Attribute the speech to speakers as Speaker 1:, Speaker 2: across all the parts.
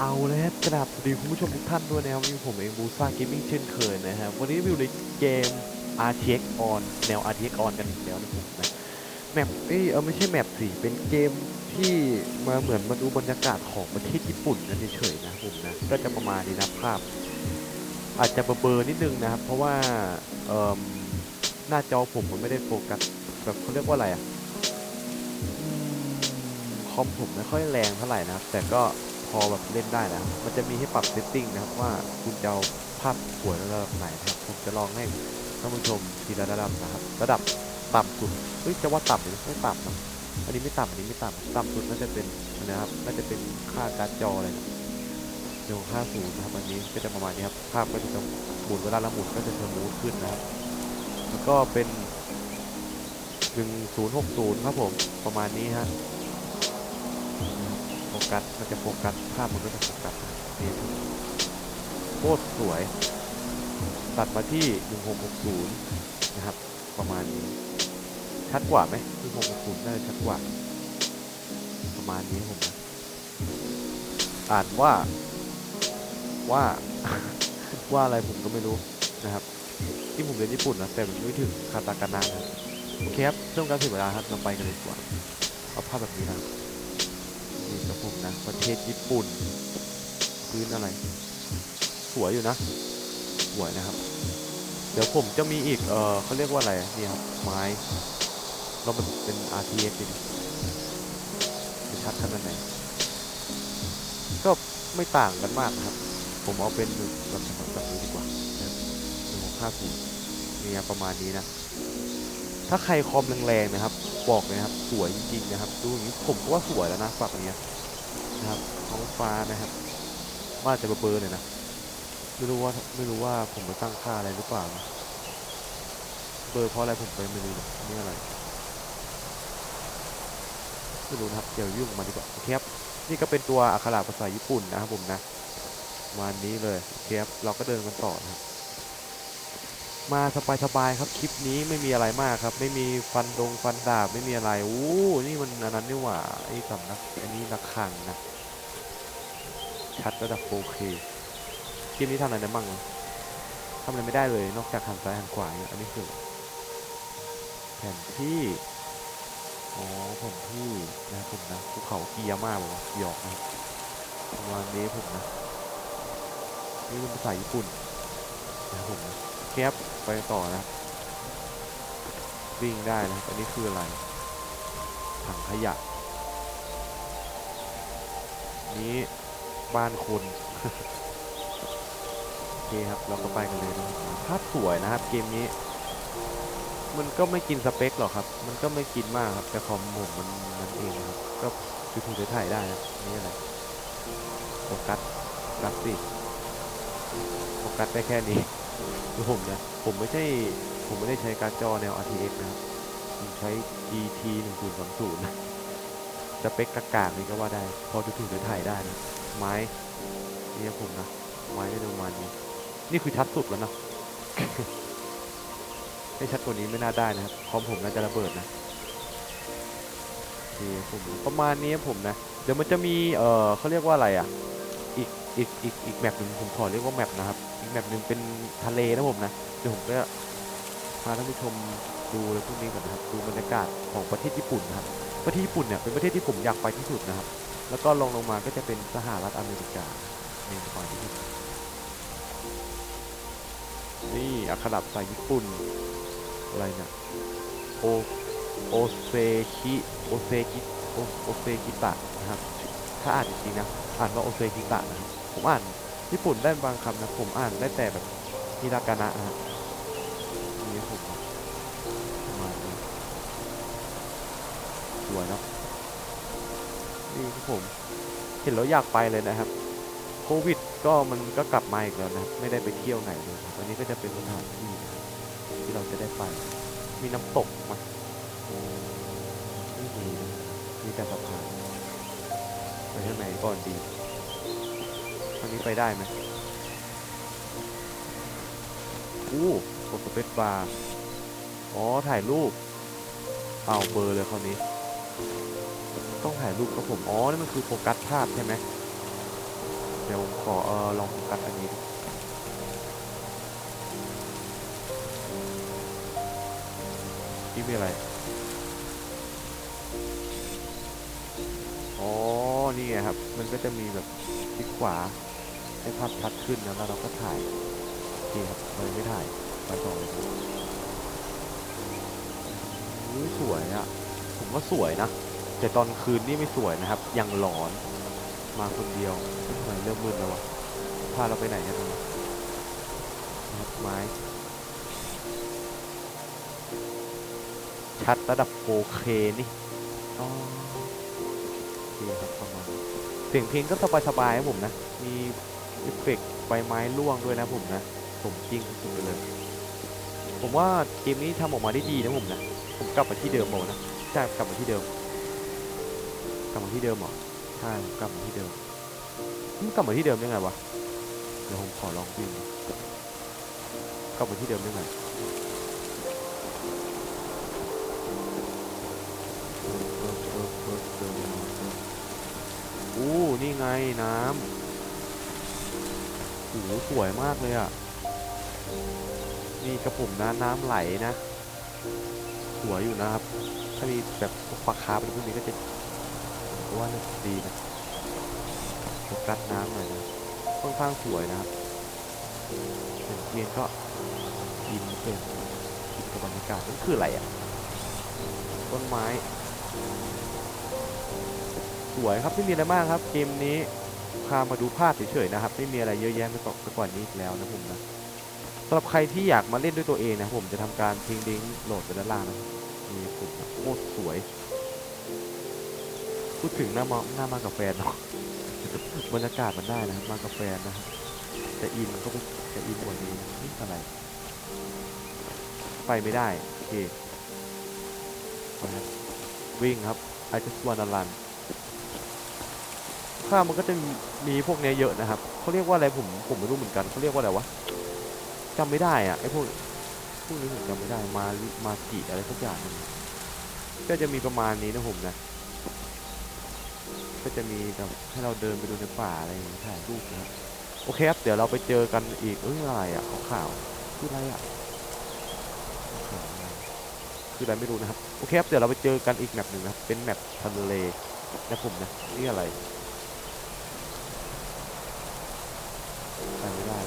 Speaker 1: เอาเลยครับกระดับสวัสดีคุณผู้ชมทุกท่านด้วยนะครับวันนี้ผมเองบูซ่าเกมมิ่งเช่นเคยนะครับ วันนี้อยู่ในเกม RTX on แนว RTX on กันอีกแล้วนะผมนะแมปเอ้ยเออไม่ใช่แมปสิเป็นเกมที่มาเหมือนมาดูบรรยากาศของประเทศญี่ปุ่นนั่นเฉยๆนะผมนะ ก็จะประมาณนี้นะภาพ อาจจะเบลอๆนิดนึงนะครับ เพราะว่าเอ่มหน้าจอผมมันไม่ได้โฟกัสแบบเขาเรียกว่าอะไรอะคอมผมไม่ค่อยแรงเท่าไหร่นะครับแต่ก็ พอแบบเล่นได้นะครับมันจะมีให้ปรับเซตติ้งนะครับว่าคุณจะเอาภาพสวยระดับไหนนะครับ ผมจะลองให้ท่านผู้ชมทีละระดับนะครับ ระดับต่ำสุดเฮ้ยจะว่าต่ำหรือไม่ต่ำนะอันนี้ไม่ต่ำอันนี้ไม่ต่ำต่ำสุดน่าจะเป็นนะครับน่าจะเป็นค่าการ์ดจออะไรนะเดี๋ยวค่าศูนย์นะครับอันนี้ก็จะประมาณนี้ครับภาพก็จะหมุนเวลาเราหมุนก็จะสมูทขึ้นนะครับแล้วก็เป็น1060ครับผมประมาณนี้ฮะ กัสมันจะโฟกัสภาพมันก็จะโฟกัสนี่โคตรสวย ตัดมาที่ 1660 นะครับ ประมาณนี้ ชัดกว่าไหม1660 น่าจะชัดกว่า ประมาณนี้ผมนะอ่านว่าว่าว่าอะไรผมก็ไม่รู้นะครับ ที่ผมเรียนญี่ปุ่นนะแต่มันไม่ถึงคาตาคานะนะโอเคครับเรื่องการเสียเวลาครับเราไปกันเลยดีกว่าเอาภาพแบบนี้นะ ผมนะ ประเทศญี่ปุ่น พื้นอะไร สวยอยู่นะ สวยนะครับ เดี๋ยวผมจะมีอีก เออเขาเรียกว่าอะไร นี่ครับ ไม้ เรามันเป็น RTS ดิจะชัดขนาดไหน ก็ไม่ต่างกันมากนะครับ ผมเอาเป็นแบบแบบนี้ดีกว่าหนึ่งหกห้าศูนย์นี่ครับประมาณนี้นะ ถ้าใครคอมแรงๆนะครับ บอกเลยนะครับ สวยจริงๆนะครับ ดูอย่างนี้ผมก็ว่าสวยแล้วนะฝั่งนี้ นะครับท้องฟ้านะครับ ว่าจะเบลอๆหน่ยนะไม่รู้ว่าไม่รู้ว่าผมไปตั้งค่าอะไรหรือเปล่านะเบอร์เพราะอะไรผมไปไม่รู้นะนี่อะไรไม่รู้นะครับเดี๋ยวยุ่งมาดีกว่าโอเคครับนี่ก็เป็นตัวอักขระภาษาญี่ปุ่นนะครับผมนะประมานี้เลยโอเคครับเราก็เดินกันต่อนะครับมาสบายๆครับคลิปนี้ไม่มีอะไรมากครับ ไม่มีฟันดงฟันดาบไม่มีอะไรอู้นี่มันอันนั้นนี่หว่าไอ้สำนักอันนี้ระฆังนะ ชัดระดับ 4K เกมนี้ทำอะไรได้บ้างทำอะไรไม่ได้เลยนอกจากหันซ้ายหันขวาเนี่ยอันนี้คือแผนที่อ๋อแผนที่นะผมนะภูเขาเกียร์มากบอกว่าหยอกนะประมาณนี้ผมนะนี่เป็นภาษาญี่ปุ่นนะผมนะโอเคครับไปต่อนะวิ่งได้นะอันนี้คืออะไรถังขยะนี้ บ้านคนโอเคครับเราก็ไปกันเลยนะครับภาพสวยนะครับเกมนี้ มันก็ไม่กินสเปคหรอกครับ มันก็ไม่กินมากครับ แต่คอมผมมันมันเองครับ ก็ดูถูกถ่ายได้นะนี่อะไรโฟกัสโฟกัสสิโฟกัสได้แค่นี้คือผมนะผมไม่ใช่ผมไม่ได้ใช้การ์ดจอแนว RTX นะครับผมใช้ GT 1020นะสเปคกากากนี่ก็ว่าได้ พอจะถูกจะถ่ายได้นะ ไม้เนี่ยผมนะ ไม้ได้ประมาณนี้ นี่คือชัดสุดแล้วนะให้ชัดกว่านี้ไม่น่าได้นะครับคอมผมน่าจะระเบิดนะโอเคผมประมาณนี้ครับผมนะ เดี๋ยวมันจะมี เออเขาเรียกว่าอะไรอะ อีก อีก อีก อีกแมปหนึ่งผมขอเรียกว่าแมปนะครับ อีกแมปหนึ่งเป็นทะเลนะผมนะ เดี๋ยวผมก็พาท่านผู้ชมดูเลยพวกนี้ก่อนนะครับ ดูบรรยากาศของประเทศญี่ปุ่นนะครับ ประเทศญี่ปุ่นเนี่ยเป็นประเทศที่ผมอยากไปที่สุดนะครับ แล้วก็ลงลงมาก็จะเป็นสหรัฐอเมริกาเมนคอยที่นี่อักขระภาษาญี่ปุ่น อะไรเนี่ยโอโอเซคิโอเซกิโอโอเซกิตะนะครับ ถ้าอ่านจริงๆนะ อ่านว่าโอเซกิตะนะครับผมอ่านญี่ปุ่นได้บางคำนะ ผมอ่านได้แต่แบบฮิรากานะฮะนี่ ผม เห็นแล้วอยากไปเลยนะครับ โควิดก็มันก็กลับมาอีกแล้วนะครับไม่ได้ไปเที่ยวไหนเลยครันนี้ก็จะเป็นสถานที่ที่เราจะได้ไป มีน้ำตกมาไม่มีมีแต่สะพานไปทางไหนก่อนดีทางนี้ไปได้ไหมอู้กดสเปซบาร์อ๋อ ถ่ายรูป เอาเบอร์เลยคราวนี้ ต้องถ่ายรูปกับผมอ๋อนี่มันคือโฟกัสภาพใช่ไหมขอเออลองโฟกัสอันนี้นี่มีอะไรอ๋อนี่ไงครับ มันก็จะมีแบบคลิกขวาให้ภาพชัดขึ้นนะแล้วเราก็ถ่ายโอเครับเลยไม่ถ่ายไปต่อเลยครับสวยอะผมว่าสวยนะ แต่ตอนคืนนี่ไม่สวยนะครับ ยังหลอน มาคนเดียวทำไมเริ่มมืดแล้ววะ พาเราไปไหนกันนะครับไม้ ชัดระดับ 4K นี่อ๋อโอเครับประมาณนี้เสียงเพลงก็สบายๆครับผมนะ มีเอฟเฟกต์ใบไม้ร่วงด้วยนะผมนะ ผมจริงสุดไปเลย ผมว่าเกมนี้ทำออกมาได้ดีนะผมนะ ผมกลับมาที่เดิมบอกนะใช่กลับมาที่เดิม ลับมาที่เดิมเหรอใช่ผมกลับมาที่เดิมมันกลับมาที่เดิมยังไงวะเดี๋ยวผมขอลองวิ่งดูกลับมาที่เดิมได้ไงอู้นี่ไงน้ำโอ้โหสวยมากเลยอะนี่กระผมนะน้ำไหลนะ สวยอยู่นะครับ ถ้ามีแบบพวกปลาคาร์ฟอะไรพวกนี้ก็จะผม ว่าน่าจะดีนะโฟกัสน้ำหน่อยนะค่อนข้างสวยนะครับเห็นเทียนก็อินเป็นอินกับบรรยากาศนั่นคืออะไรอะ ต้นไม้ สวยครับไม่มีอะไรมากครับ เกมนี้พามาดูภาพเฉยๆนะครับ ไม่มีอะไรเยอะแยะไปกว่าไปกว่านี้อีกแล้วนะผมนะสำหรับใครที่อยากมาเล่นด้วยตัวเองนะผมจะทำการทิ้งลิงก์โหลดไปด้านล่างนะนี่ผมนโคตรสวย พูดถึงหน้ามาหน้ามากับแฟนเนาะบรรยากาศมันได้นะครับมากับแฟนนะครับแต่อินก็ไปจะอินว่านี้นี่อะไร ไปไม่ได้โอเควิ่งครับ I just wanna run ข้ามมันก็จะมีพวกเนี้ยเยอะนะครับเขาเรียกว่าอะไรผมผมไม่รู้เหมือนกันเขาเรียกว่าอะไรวะจำไม่ได้อะไอพวกพวกนี้ผมจำไม่ได้มาลิมากิอะไรสักอย่างก็จะมีประมาณนี้นะผมนะ ก็จะมีแบบให้เราเดินไปดูในป่าอะไรอย่างเงี้ยถ่ายรูปนะครับโอเคครับ เดี๋ยวเราไปเจอกันอีกเอ้ยอะไรอะขาวๆคืออะไรอะขาวๆอะคืออะไรไม่รู้นะครับ โอเคครับเดี๋ยวเราไปเจอกันอีกแมปหนึ่งนะครับ เป็นแมปทะเลนะผมนะนี่อะไรไปไม่ได้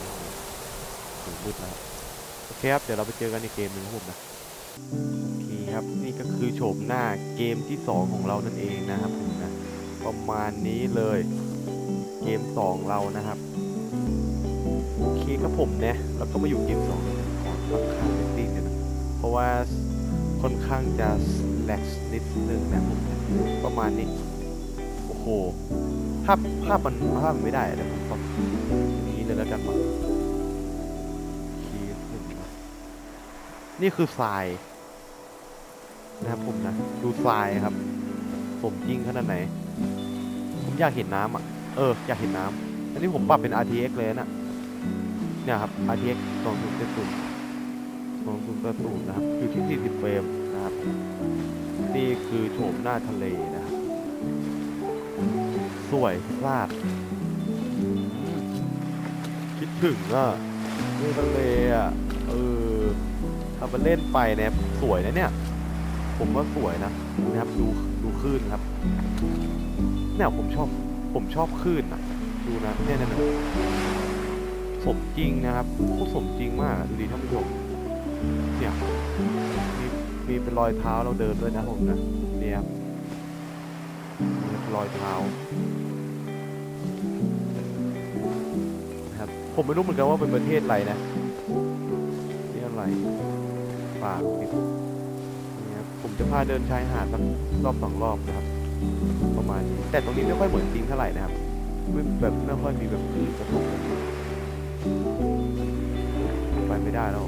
Speaker 1: ถึงมืดแล้วโอเคครับ เดี๋ยวเราไปเจอกันอีกเกมหนึ่งครับผมนะโอเคครับ นี่ก็คือโฉมหน้าเกมที่สองของเรานั่นเองนะครับ ประมาณนี้เลยเกม 2 เรานะครับ โอเคครับผมเนี่ยแล้วก็มาอยู่เกม 2ขอปรับค่าเซตติ้งนะเพราะว่าค่อนข้างจะแลกนิดนึงนะผมประมาณนี้ โอ้โหภาพภาพมันภาพมันไม่ได้เดี๋ยผมปรับองนี้เลยแล้วกันมาคีย์ขึ้นนะนี่คือทรายนะครับผมนะ ดูทรายครับ สมจริงขนาดไหน ผมอยากเห็นน้ำอะ เออ อยากเห็นน้ำอันนี้ผมปรับเป็น RTX เลยนะเนี่ยครับ RTX 2070 2080นะครับ อยู่ที่ 40 เฟรมนะครับ นี่คือโฉมหน้าทะเลนะครับ สวยพลาด คิดถึงอะเรื่ทะเลอะ เออทำมาเล่นไปเนี่ยสวยนะเนี่ย ผมว่าสวยนะนะครับ ดู ดูคลื่นครับ เนี่ยผมชอบผมชอบคลื่นอะดูนะเนี่ยเนี่ยเนี่ยสมจริงนะครับโคตรสมจริงมากดูดีท่านผู้ชมเนี่ยมีมีเป็นรอยเท้าเราเดินด้วยนะผมนะเนี่ยครับมีรอยเท้านะครับผมไม่รู้เหมือนกันว่าเป็นประเทศอะไรนะนี่อะไรป่านี่ครับผมจะพาเดินชายหาดสักรอบสองรอบนะครับ ประมาณนี้แต่ตรงนี้ไม่ค่อยเหมือนจริงเท่าไหร่นะครับไม่แบบไม่ค่อยมีแบบคลื่นกระทบกันไปไม่ได้แล้ว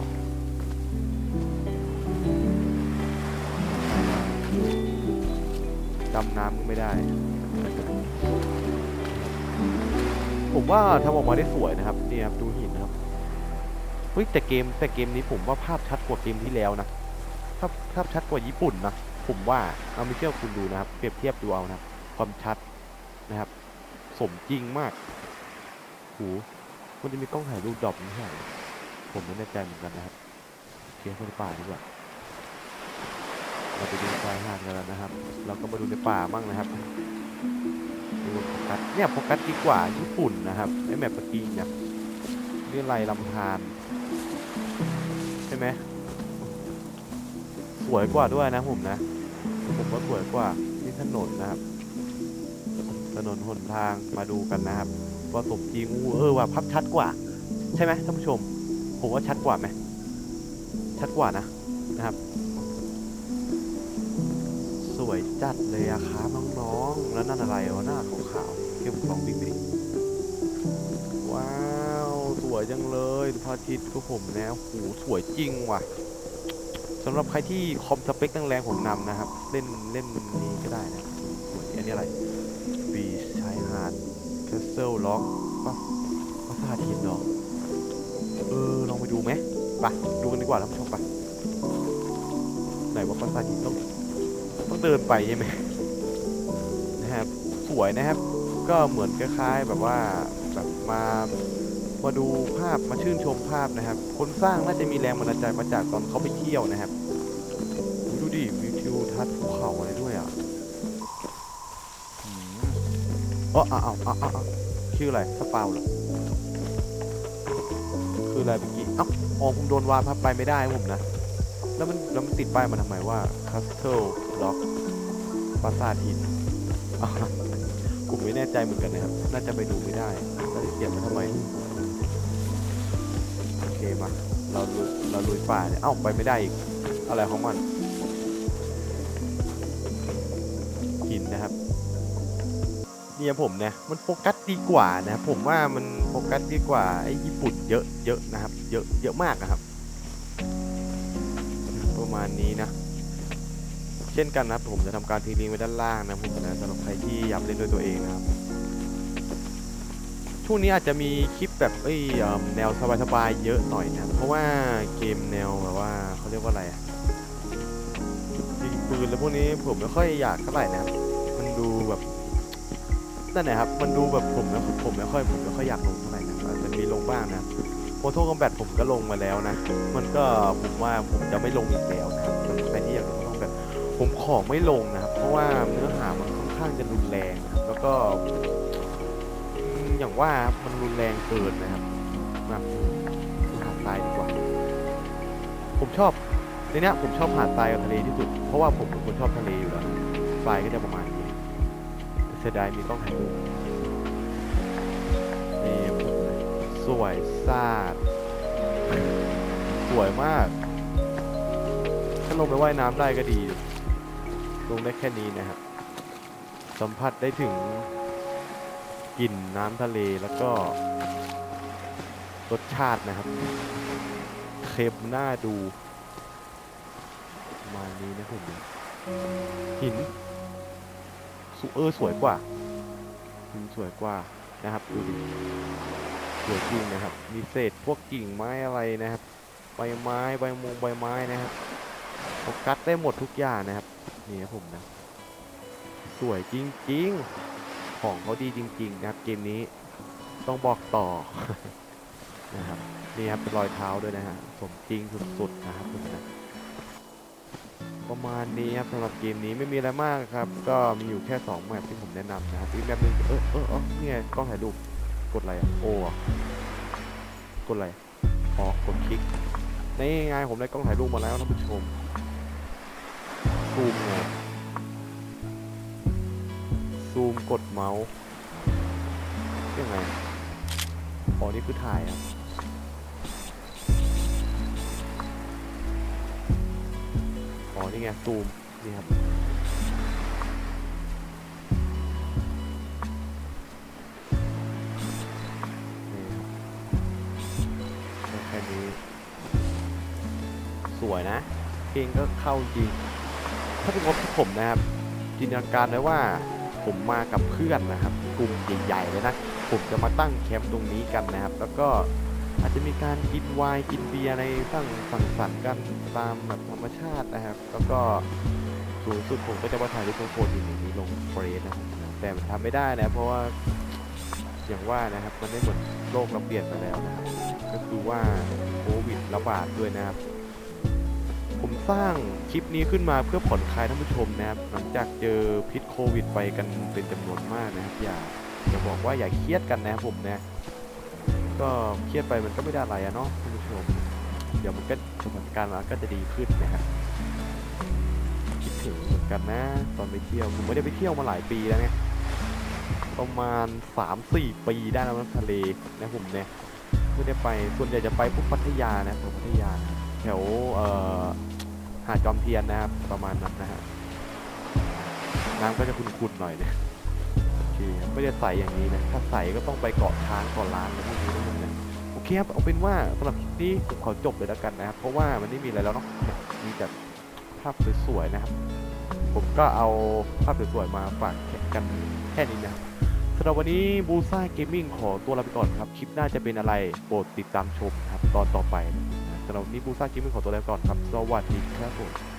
Speaker 1: ดำน้ำก็ไม่ได้ ผมว่าทำออกมาได้สวยนะครับนี่ครับดูหินนะครับเฮ้ยแต่เกมแต่เกมนี้ผมว่าภาพชัดกว่าเกมที่แล้วนะภาพภาพชัดกว่าญี่ปุ่นนะ ผมว่าเอาไม่เชื่อคุณดูนะครับ เปรียบเทียบดูเอานะครับ ความชัดนะครับ สมจริงมากดมันจะมีกล้องถ่ายรูปดรอปไม่ใช่เหรอผมไม่แน่ใจเหมือนกันนะครับเคเข้าไปป่าดีกว่าเราไปดูชายหาดกันแล้วนะครับ เราก็มาดูในป่าบ้างนะครับดูโฟกัสเนี่ยโฟกัสดีกว่าญี่ปุ่นนะครับไอแมปเมื่อกี้เนี่ยเรื่ไรลำธารใช่ไหมสวยกว่าด้วยนะผมนะ ผมว่าสวยกว่านี่ถนนนะครับ ถนนหนทางมาดูกันนะครับว่าสมจริงเออว่าภาพชัดกว่า ใช่ไหมท่านผู้ชม ผมว่าชัดกว่าไหมชัดกว่านะนะครับ สวยจัดเลยอะครับน้องๆแล้วนั่นอะไรวะหน้าขาวๆเกี่ยวกับกล้องบิ๊กบิ๊กว้าว สวยจังเลยพระอาทิตย์ก็ผมแล้วโหสวยจริงว่ะ สำหรับใครที่คอมสเปคตั้งแรงผมนำนะครับ เล่นเล่นนี้ก็ได้นะสวยอันนี้อะไรบีชายหาดแคสเซิลล็อกป่ะปราสาทหินเหรอเออลองไปดูไหมไปดูกันดีกว่าท่านผู้ชมไปไหนว่าปราสาทหินต้องต้องเดินไปใช่ไหมนะครับสวยนะครับ ก็เหมือนคล้ายๆแบบว่าแบบมา มาดูภาพมาชื่นชมภาพนะครับ คนสร้างน่าจะมีแรงบันดาลใจมาจากตอนเขาไปเที่ยวนะครับ ดูดิมีทิวทัศน์ภูเขาอะไรด้วยอะอ๋ออ้าวอ้าวอ้าวอ้าวชื่ออะไรสปาวเหรอคืออะไรเมื่อกี้อ้าอ๋อผมโดนวาพับไปไม่ได้ผมนะ แล้วมันแล้วมันติดป้ายมาทำไมว่า Castle Rock ปราสาทหินอะผมไม่แน่ใจเหมือนกันนะครับ น่าจะไปดูไม่ได้แล้วจะเขียนมาทำไม เคมาเราลุยเราลุยป่าเนี่ยเอ้าไปไม่ได้อีกอะไรของมันหินนะครับเนี่ยผมเนี่ยมันโฟกัสดีกว่านะครับผมว่ามันโฟกัสดีกว่าไอ้ญี่ปุ่นเยอะเยอะนะครับ เยอะเยอะมากนะครับ ประมาณนี้นะเช่นกันนะครับผมจะทำการทิ้งลิงก์ไว้ด้านล่างนะผมนะสำหรับใครที่อยากเล่นด้วยตัวเองนะครับ ช่วงนี้อาจจะมีคลิปแบบเอ้ยแนวสบายๆเยอะหน่อยนะเพราะว่าเกมแนวแบบว่าเขาเรียกว่าอะไรยิงปืนแล้วพวกนี้ผมไม่ค่อยอยากเท่าไหร่นะครับมันดูแบบนั่นแหละครับมันดูแบบผมนะผมไม่ค่อยผมไม่ค่อยอยากลงเท่าไหร่นะอาจจะมีลงบ้างนะโฟโต้คอมแบทผมก็ลงมาแล้วนะ มันก็ผมว่าผมจะไม่ลงอีกแล้วนะครับสำหรับใครที่อยากลงโฟโต้คอมแบทผมขอไม่ลงนะครับเพราะว่าเนื้อหามันค่อนข้างจะรุนแรงนะครับแล้วก็ อย่างว่ามันรุนแรงเกินนะครับมาดูหาดทรายดีกว่า ผมชอบในเนี้ยผมชอบหาดทรายกับทะเลที่สุด เพราะว่าผมเป็นคนชอบทะเลอยู่แล้วทรายก็จะประมาณนี้เสียดายมีกล้องถ่ายรูปนี่สวยซาดสวยมากถ้าลงไปว่ายน้ำได้ก็ดี ลงได้แค่นี้นะครับ สัมผัสได้ถึง กลิ่นน้ำทะเลแล้วก็รสชาตินะครับ เค็มน่าดูประมาณนี้นะผมหินสเออสวยกว่าหินสวยกว่านะครับดูดิสวยจริงนะครับ มีเศษพวกกิ่งไม้อะไรนะครับใบไม้ใบมงใบไม้นะครับโฟกัสได้หมดทุกอย่างนะครับนี่ครับผมนะ สวยจริงๆ ของเขาดีจริง ๆ นะครับ เกมนี้ต้องบอกต่อนะครับนี่ครับรอยเท้าด้วยนะฮะสมจริงสุดๆนะครับนะประมาณนี้ครับสำหรับเกมนี้ไม่มีอะไรมากครับ ก็มีอยู่แค่2แมปที่ผมแนะนำนะครับอีกแมปหนึงเออเออเออนี่ไงกล้องถ่ายรูปกดอะไรอะโอ้กดอะไรอ๋อกดคลิกนี่ไงผมได้กล้องถ่ายรูปมาแล้วท่านผู้ชมซูมไง กดเมาส์ยังไงอ๋อนี่คือถ่ายครับอ๋อนี่ไงซูมนี่ครับแค่นี้ สวยนะ เพลงก็เข้าจริง ถ้าเป็นงบที่ผมนะครับ จินตนาการไว้ว่า ผมมากับเพื่อนนะครับ กลุ่มใหญ่ๆเลยนะผมจะมาตั้งแคมป์ตรงนี้กันนะครับ แล้วก็อาจจะมีการกินไวน์กินเบียร์ในตั้งสังสรรค์กันตามแบบธรรมชาตินะครับ แล้วก็สูงสุดผมก็จะมาถ่ายรูปโฟนอยู่ในนี้ลงเฟรนนะครับแต่มันทำไม่ได้นะเพราะว่าอย่างว่านะครับมันไม่เหมือนโลกเราเปลี่ยนไปแล้วนะครับก็คือว่าโควิดระบาดด้วยนะครับ ผมสร้างคลิปนี้ขึ้นมาเพื่อผ่อนคลายท่านผู้ชมนะครับ หลังจากเจอพิษโควิดไปกันเป็นจำนวนมากนะครับ อย่าอย่าบอกว่าอย่าเครียดกันนะครับผมนะ ก็เครียดไปมันก็ไม่ได้อะไรอะเนาะท่านผู้ชม เดี๋ยวมันก็สถานการณ์มันก็จะดีขึ้นนะครับคิดถึงเหมือนกันนะ ตอนไปเที่ยวผมไม่ได้ไปเที่ยวมาหลายปีแล้วเนี่ยประมาณ 3-4 ปีได้แล้วนะทะเลนะผมเนี่ยไม่ได้ไปส่วนใหญ่จะไปพวกพัทยานะแถวพัทยานแถวเอ่อาดจอมเทียนนะครับ ประมาณนั้นนะฮะน้ำก็จะขุ่นๆหน่อยเนี่ยโอเคไม่ได้ใส่อย่างนี้นะ ถ้าใส่ก็ต้องไปเกาะช้างเกาะล้านอะไรพวกนี้นะผมเนี่ยโอเคครับเอาเป็นว่าสำหรับคลิปนี้ผมขอจบเลยแล้วกันนะครับ เพราะว่ามันไม่มีอะไรแล้วเนาะมีแต่ภาพสวยๆนะครับ ผมก็เอาภาพสวยๆมาฝากกันแค่นี้นะครับสำหรับวันนี้บูซ่าเกมมิ่งขอตัวลาไปก่อนครับ คลิปหน้าจะเป็นอะไรโปรดติดตามชมนะครับตอนต่อไปนะ สำหรับวันนี้บูซ่าเกมมิ่งขอตัวลาไปก่อนครับ สวัสดีครับผม